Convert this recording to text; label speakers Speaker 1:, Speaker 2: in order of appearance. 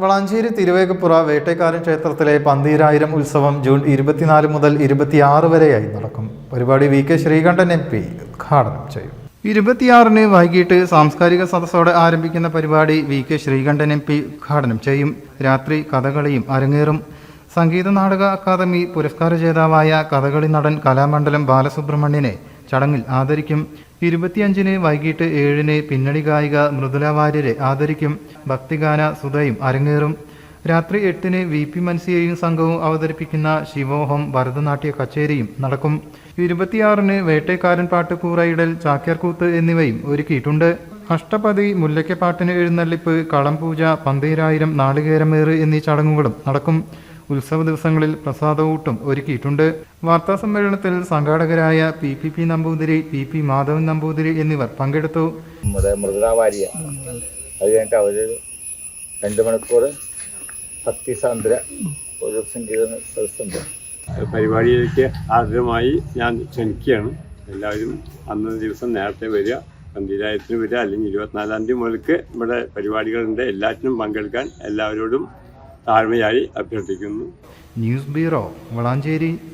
Speaker 1: വളാഞ്ചേരി തിരുവേഗപ്പുറ വേട്ടക്കാരൻ ക്ഷേത്രത്തിലെ പന്തീരായിരം ഉത്സവം ജൂൺ ഇരുപത്തിനാല് മുതൽ ഇരുപത്തിയാറ് വരെയായി നടക്കും. പരിപാടി V K Sreekandan M P ഉദ്ഘാടനം ചെയ്യും. ഇരുപത്തിയാറിന് വൈകിട്ട് സാംസ്കാരിക സദസ്സോടെ ആരംഭിക്കുന്ന പരിപാടി V K Sreekandan M P ഉദ്ഘാടനം ചെയ്യും. രാത്രി കഥകളിയും അരങ്ങേറും. സംഗീത നാടക അക്കാദമി പുരസ്കാര ജേതാവായ കഥകളി നടൻ കലാമണ്ഡലം ബാലസുബ്രഹ്മണ്യനെ ചടങ്ങിൽ ആദരിക്കും. ഇരുപത്തിയഞ്ചിന് വൈകിട്ട് ഏഴിന് പിന്നണി ഗായിക മൃദുല വാര്യരെ ആദരിക്കും. ഭക്തിഗാന സുധയും അരങ്ങേറും. രാത്രി എട്ടിന് വി പി മൻസിയെയും സംഘവും അവതരിപ്പിക്കുന്ന ശിവോഹം ഭരതനാട്യ കച്ചേരിയും നടക്കും. ഇരുപത്തിയാറിന് വേട്ടേക്കാരൻ പാട്ട് കൂറയിടൽ ചാക്യാർകൂത്ത് എന്നിവയും ഒരുക്കിയിട്ടുണ്ട്. അഷ്ടപതി മുല്ലയ്ക്കപ്പാട്ടിന് എഴുന്നള്ളിപ്പ് കളം പൂജ പന്തീരായിരം നാളികേരമേറ് എന്നീ ചടങ്ങുകളും നടക്കും. ഉത്സവ ദിവസങ്ങളിൽ പ്രസാദവൂട്ടും ഒരുക്കിയിട്ടുണ്ട്. വാർത്താ സമ്മേളനത്തിൽ സംഘാടകരായ P P P Namboothiri P P Madhavan Namboothiri എന്നിവർ പങ്കെടുത്തു.
Speaker 2: മൃദ മൃദുലാവാര്യ അത് കഴിഞ്ഞിട്ട് അവർ രണ്ട് മണിക്കൂർ ഭക്തിസാന്ദ്ര ഒരു സംഗീത സദസ്സുണ്ട്.
Speaker 3: പരിപാടിയിലേക്ക് ആദ്യമായി ഞാൻ ക്ഷണിക്കുകയാണ്. എല്ലാവരും അന്ന് ദിവസം നേരത്തെ വരിക പന്തിരായിരത്തിന് വരിക അല്ലെങ്കിൽ ഇരുപത്തിനാലാം തീയതി മുതൽക്ക് ഇവിടെ പരിപാടികളുണ്ട്. എല്ലാറ്റിനും പങ്കെടുക്കാൻ എല്ലാവരോടും താഴ്മയായി അഭ്യർത്ഥിക്കുന്നു.
Speaker 1: News bureau Valanchery.